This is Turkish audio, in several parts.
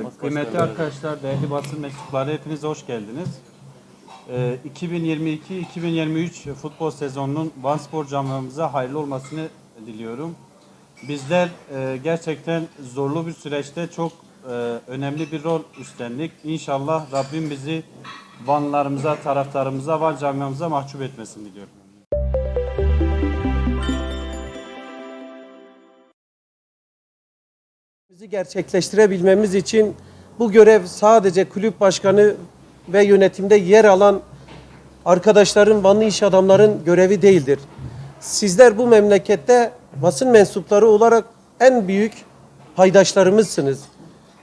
Ee, Kıymetli arkadaşlar, değerli basın mensupları hepiniz hoş geldiniz. Ee, 2022-2023 futbol sezonunun Van Spor camiamıza hayırlı olmasını diliyorum. Bizler e, gerçekten zorlu bir süreçte çok e, önemli bir rol üstlendik. İnşallah Rabbim bizi Vanlarımıza, taraftarımıza, Van camiamıza mahcup etmesin diliyorum. Bizi gerçekleştirebilmemiz için bu görev sadece kulüp başkanı ve yönetimde yer alan arkadaşların, Vanlı iş adamların görevi değildir. Sizler bu memlekette basın mensupları olarak en büyük paydaşlarımızsınız.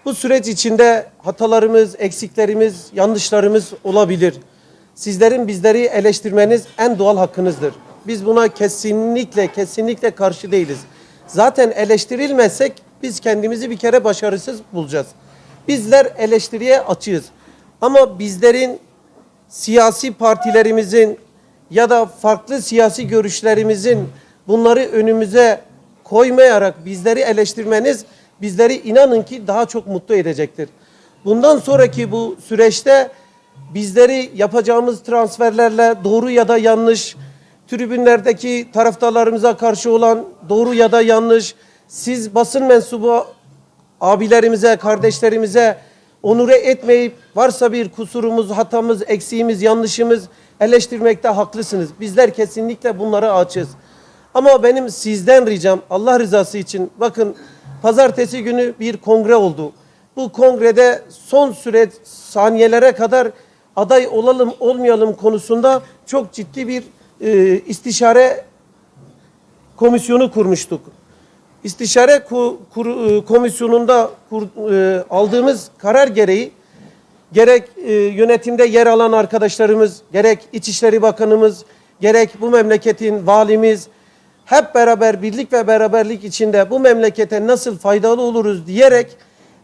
Bu süreç içinde hatalarımız, eksiklerimiz, yanlışlarımız olabilir. Sizlerin bizleri eleştirmeniz en doğal hakkınızdır. Biz buna kesinlikle kesinlikle karşı değiliz. Zaten eleştirilmezsek biz kendimizi bir kere başarısız bulacağız. Bizler eleştiriye açığız. Ama bizlerin siyasi partilerimizin ya da farklı siyasi görüşlerimizin bunları önümüze koymayarak bizleri eleştirmeniz bizleri inanın ki daha çok mutlu edecektir. Bundan sonraki bu süreçte bizleri yapacağımız transferlerle doğru ya da yanlış, tribünlerdeki taraftarlarımıza karşı olan doğru ya da yanlış, siz basın mensubu abilerimize, kardeşlerimize onure etmeyip varsa bir kusurumuz, hatamız, eksiğimiz, yanlışımız eleştirmekte haklısınız. Bizler kesinlikle bunlara açız. Ama benim sizden ricam Allah rızası için bakın pazartesi günü bir kongre oldu. Bu kongrede son süre saniyelere kadar aday olalım olmayalım konusunda çok ciddi bir e, istişare komisyonu kurmuştuk. İstişare ku- e, komisyonunda kur- e, aldığımız karar gereği gerek e, yönetimde yer alan arkadaşlarımız, gerek İçişleri Bakanımız, gerek bu memleketin valimiz hep beraber birlik ve beraberlik içinde bu memlekete nasıl faydalı oluruz diyerek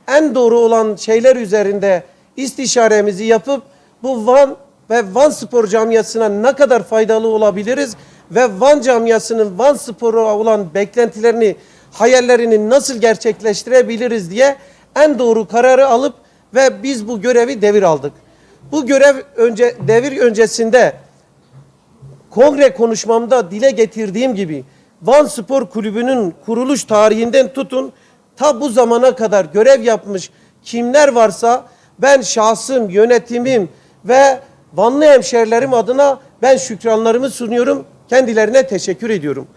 en doğru olan şeyler üzerinde istişaremizi yapıp bu Van ve Van Spor camiasına ne kadar faydalı olabiliriz ve Van camiasının Van Spor'a olan beklentilerini, hayallerini nasıl gerçekleştirebiliriz diye en doğru kararı alıp ve biz bu görevi devir aldık. Bu görev önce devir öncesinde kongre konuşmamda dile getirdiğim gibi Van Spor Kulübü'nün kuruluş tarihinden tutun ta bu zamana kadar görev yapmış kimler varsa ben şahsım, yönetimim ve Vanlı hemşerilerim adına ben şükranlarımı sunuyorum. Kendilerine teşekkür ediyorum.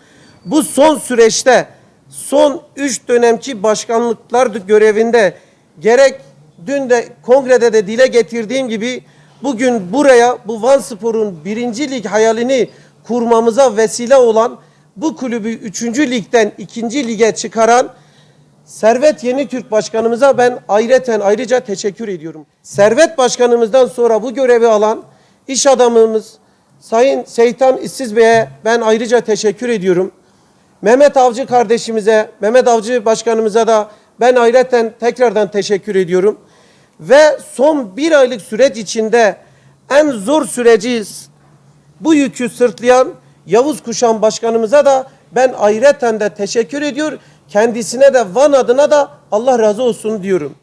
Bu son süreçte son üç dönemki başkanlıklar görevinde gerek dün de kongrede de dile getirdiğim gibi bugün buraya bu Van Spor'un birinci lig hayalini kurmamıza vesile olan bu kulübü üçüncü ligden ikinci lige çıkaran Servet Yeni Türk Başkanımıza ben ayrıca ayrıca teşekkür ediyorum. Servet Başkanımızdan sonra bu görevi alan iş adamımız Sayın Seytan İşsiz Bey'e ben ayrıca teşekkür ediyorum. Mehmet Avcı kardeşimize, Mehmet Avcı başkanımıza da ben ayrıca tekrardan teşekkür ediyorum. Ve son bir aylık süreç içinde en zor süreci bu yükü sırtlayan Yavuz Kuşan başkanımıza da ben ayrıca de teşekkür ediyor. Kendisine de Van adına da Allah razı olsun diyorum.